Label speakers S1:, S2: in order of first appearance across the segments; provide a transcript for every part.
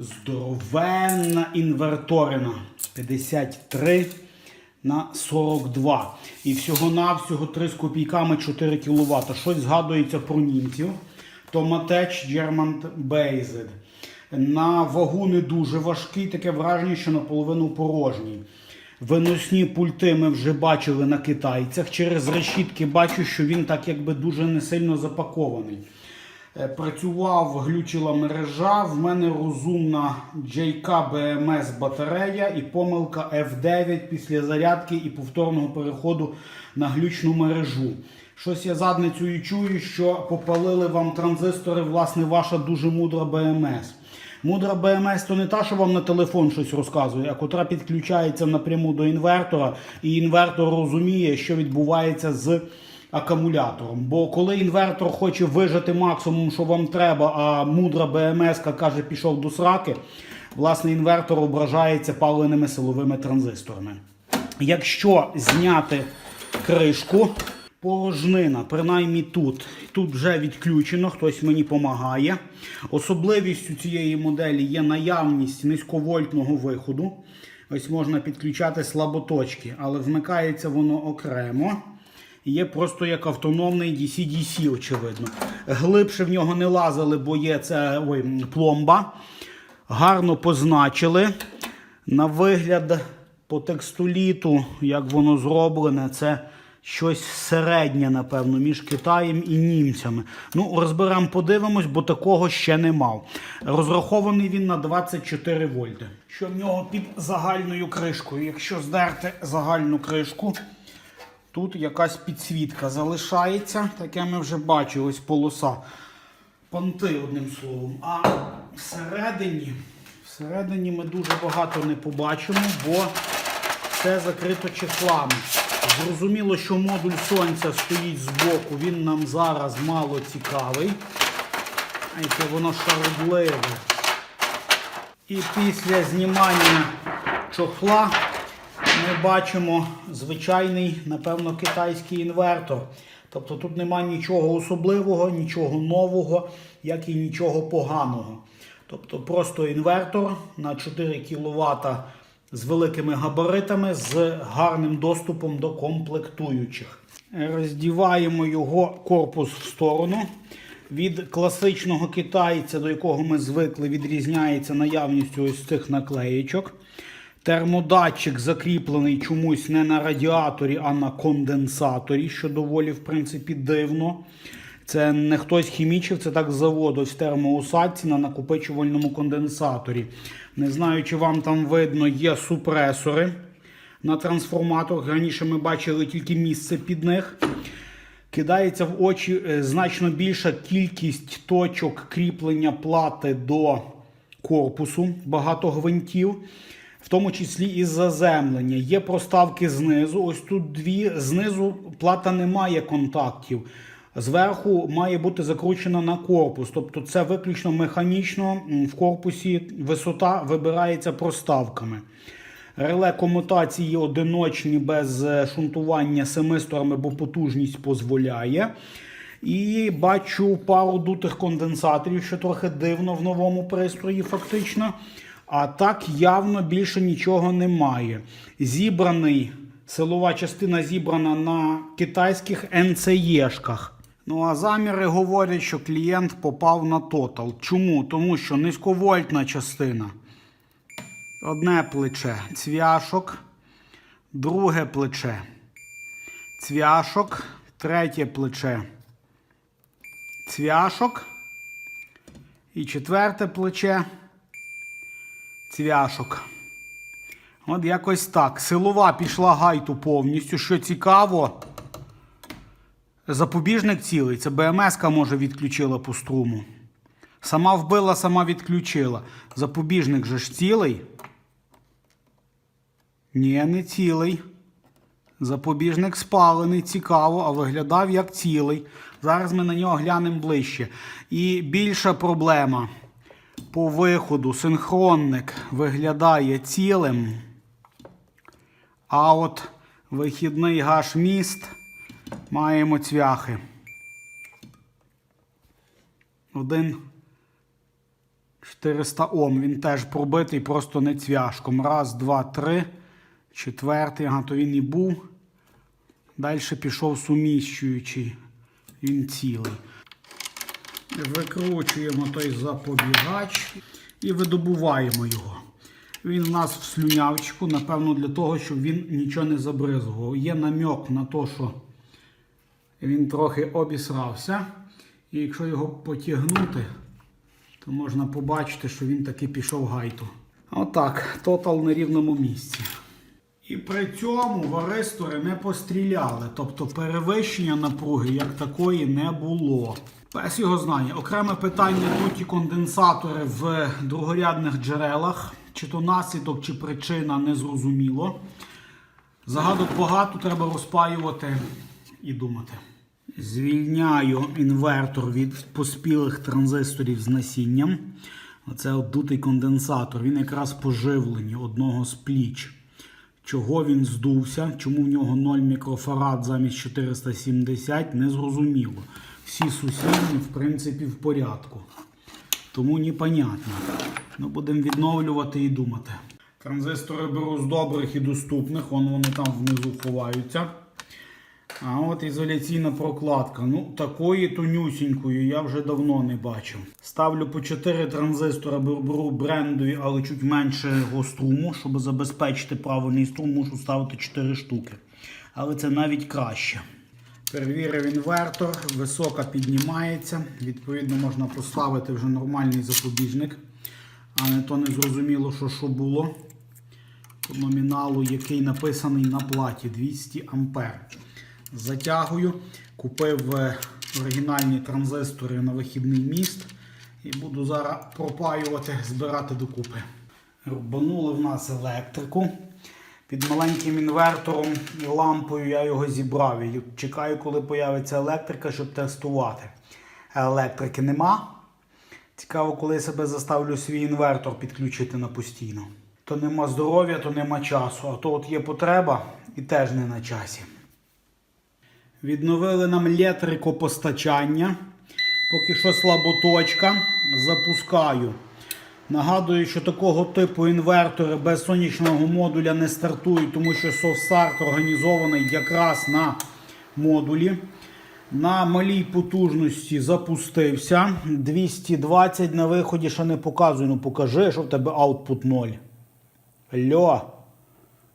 S1: Здоровенна інверторина 53 на 42. І всього-навсього 3 з копійками 4 кВт. Щось згадується про німців. Tomatech German Based. На вагу не дуже важкий, таке враження, що наполовину порожній. Виносні пульти ми вже бачили на китайцях. Через решітки бачу, що він так якби дуже не сильно запакований. Е, Працював, глючила мережа. В мене розумна JK BMS батарея і помилка F9 після зарядки і повторного переходу на глючну мережу. Щось я задницею чую, що попалили вам транзистори, власне, ваша дуже мудра BMS. Мудра BMS то не та, що вам на телефон щось розказує, а котра підключається напряму до інвертора, і інвертор розуміє, що відбувається з акумулятором. Бо коли інвертор хоче вижати максимум, що вам треба, а мудра БМС каже, пішов до сраки, власне, інвертор ображається паленими силовими транзисторами. Якщо зняти кришку, порожнина, принаймні тут, тут вже відключено, хтось мені допомагає. Особливістю цієї моделі є наявність низьковольтного виходу. Ось можна підключати слаботочки, але вмикається воно окремо. Є просто як автономний DC-DC, очевидно. Глибше в нього не лазили, бо є це ой, пломба. Гарно позначили. На вигляд по текстоліту, як воно зроблене, це щось середнє, напевно, між Китаєм і німцями. Ну, розберемо, подивимось, бо такого ще не мав. Розрахований він на 24 вольти. Що в нього під загальною кришкою? Якщо здерти загальну кришку, Тут якась підсвітка залишається. Таке ми вже бачили, ось полоса. Понти, одним словом. А всередині, всередині ми дуже багато не побачимо, бо все закрито чехлами. Зрозуміло, що модуль сонця стоїть збоку, він нам зараз мало цікавий. Яке воно шарудливе. І після знімання чохла бачимо звичайний, напевно, китайський інвертор. Тобто тут немає нічого особливого, нічого нового, як і нічого поганого. Тобто просто інвертор на 4 кВт з великими габаритами, з гарним доступом до комплектуючих. Роздіваємо його корпус в сторону. Від класичного китайця, до якого ми звикли, відрізняється наявністю ось цих наклеєчок. Термодатчик закріплений чомусь не на радіаторі, а на конденсаторі, що доволі, в принципі, дивно. Це не хтось хімічив, це так заводу в термоусадці на накопичувальному конденсаторі. Не знаю, чи вам там видно, є супресори на трансформаторах. Раніше ми бачили тільки місце під них. Кидається в очі е, значно більша кількість точок кріплення плати до корпусу, багато гвинтів в тому числі і заземлення. Є проставки знизу. Ось тут дві. Знизу плата не має контактів. Зверху має бути закручена на корпус. Тобто це виключно механічно в корпусі висота вибирається проставками. Реле комутації одиночні без е, шунтування семисторами, бо потужність дозволяє. І бачу пару дутих конденсаторів, що трохи дивно в новому пристрої, фактично. А так явно більше нічого немає. Зібраний, силова частина зібрана на китайських НЦЄшках. Ну а заміри говорять, що клієнт попав на тотал. Чому? Тому що низьковольтна частина. Одне плече цвяшок, друге плече цвяшок, третє плече цвяшок і четверте плече цвяшок. От якось так. Силова пішла гайту повністю. Що цікаво, запобіжник цілий. Це БМС може відключила по струму. Сама вбила, сама відключила. Запобіжник же ж цілий. Ні, не цілий. Запобіжник спалений, цікаво, а виглядав як цілий. Зараз ми на нього глянемо ближче. І більша проблема по виходу синхронник виглядає цілим, а от вихідний гаш-міст маємо цвяхи. Один 400 Ом. Він теж пробитий, просто не цвяшком. Раз, два, три. Четвертий, ага, то він і був. Далі пішов суміщуючий. Він цілий. Викручуємо той запобігач і видобуваємо його. Він у нас в слюнявчику, напевно, для того, щоб він нічого не забризгував. Є намек на те, що він трохи обісрався. І якщо його потягнути, то можна побачити, що він таки пішов гайту. Отак, тотал на рівному місці. І при цьому варистори не постріляли, тобто перевищення напруги як такої не було. Пес його знає. Окреме питання тут і конденсатори в другорядних джерелах. Чи то наслідок, чи причина не зрозуміло. Загадок багато треба розпаювати і думати. Звільняю інвертор від поспілих транзисторів з насінням. Оце от дутий конденсатор. Він якраз поживлені одного з пліч. Чого він здувся, чому в нього 0 мікрофарад замість 470, не зрозуміло. Всі сусідні, в принципі, в порядку. Тому непонятно. Ну, будемо відновлювати і думати. Транзистори беру з добрих і доступних, вон вони там внизу ховаються. А от ізоляційна прокладка. Ну, такої тонюсінької я вже давно не бачив. Ставлю по 4 транзистора, беру брендові, але чуть меншого струму, щоб забезпечити правильний струм, мушу ставити 4 штуки. Але це навіть краще. Перевірив інвертор, висока піднімається. Відповідно, можна поставити вже нормальний запобіжник, а не то не зрозуміло, що що було. По номіналу, який написаний на платі 200 ампер. Затягую, купив е, оригінальні транзистори на вихідний міст і буду зараз пропаювати, збирати докупи. Рубанули в нас електрику. Під маленьким інвертором і лампою я його зібрав. І чекаю, коли появиться електрика, щоб тестувати. Електрики нема. Цікаво, коли я себе заставлю свій інвертор підключити на постійно. То нема здоров'я, то нема часу. А то от є потреба і теж не на часі. Відновили нам електрикопостачання. Поки що слаботочка. Запускаю. Нагадую, що такого типу інвертори без сонячного модуля не стартують, тому що софтстарт організований якраз на модулі. На малій потужності запустився. 220 на виході ще не показую. Ну покажи, що в тебе output 0. Алло.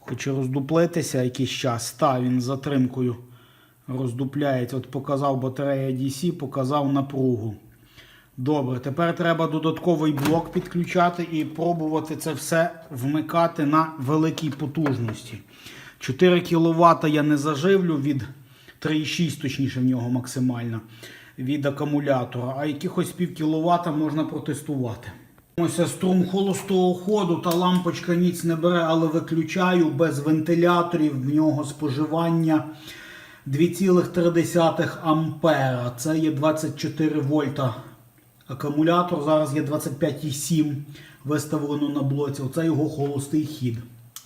S1: Хоче роздуплитися якийсь час. Та, він затримкою роздупляється. От показав батарея DC, показав напругу. Добре, тепер треба додатковий блок підключати і пробувати це все вмикати на великій потужності. 4 кВт я не заживлю від 3,6, точніше в нього максимально від акумулятора, а якихось пів кіловата можна протестувати. Ось струм холостого ходу, та лампочка ніц не бере, але виключаю без вентиляторів в нього споживання 2,3 ампера. Це є 24 вольта акумулятор. Зараз є 25,7 виставлено на блоці. Оце його холостий хід.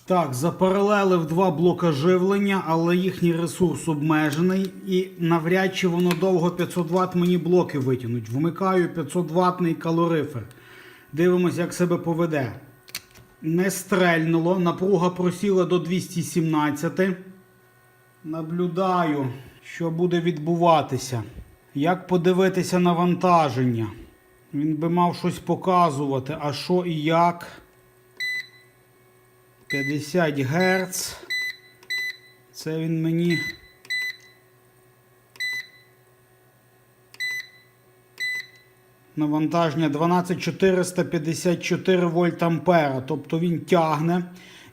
S1: Так, запаралелив два блока живлення, але їхній ресурс обмежений і навряд чи воно довго 500 Вт мені блоки витягнуть. Вмикаю 500 ватний калорифер. Дивимось, як себе поведе. Не стрельнуло, напруга просіла до 217. Наблюдаю, що буде відбуватися. Як подивитися навантаження? Він би мав щось показувати, а що і як. 50 Гц. Це він мені. Навантаження 12454 вольт ампера. Тобто він тягне.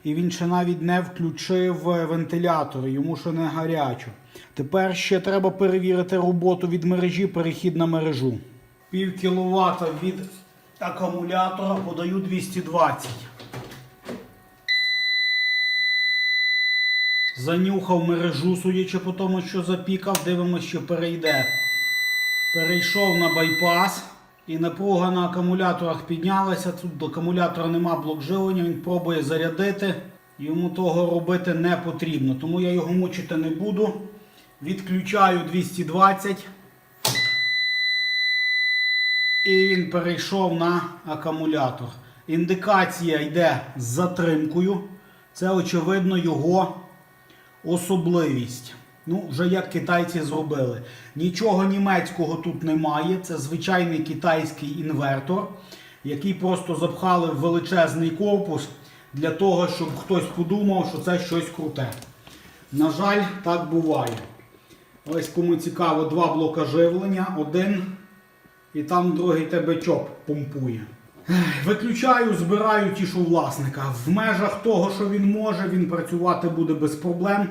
S1: І він ще навіть не включив вентилятори, йому ще не гарячо. Тепер ще треба перевірити роботу від мережі, перехід на мережу. Пів кіловата від акумулятора подаю 220. Занюхав мережу, судячи по тому, що запікав, дивимося, що перейде. Перейшов на байпас і напруга на акумуляторах піднялася. Тут до акумулятора нема блок живлення, він пробує зарядити. Йому того робити не потрібно, тому я його мучити не буду. Відключаю 220. І він перейшов на акумулятор. Індикація йде з затримкою. Це, очевидно, його особливість. Ну, вже як китайці зробили. Нічого німецького тут немає. Це звичайний китайський інвертор, який просто запхали в величезний корпус для того, щоб хтось подумав, що це щось круте. На жаль, так буває. Ось кому цікаво, два блока живлення, один і там другий тебе чоп помпує. Виключаю, збираю, тішу власника. В межах того, що він може, він працювати буде без проблем.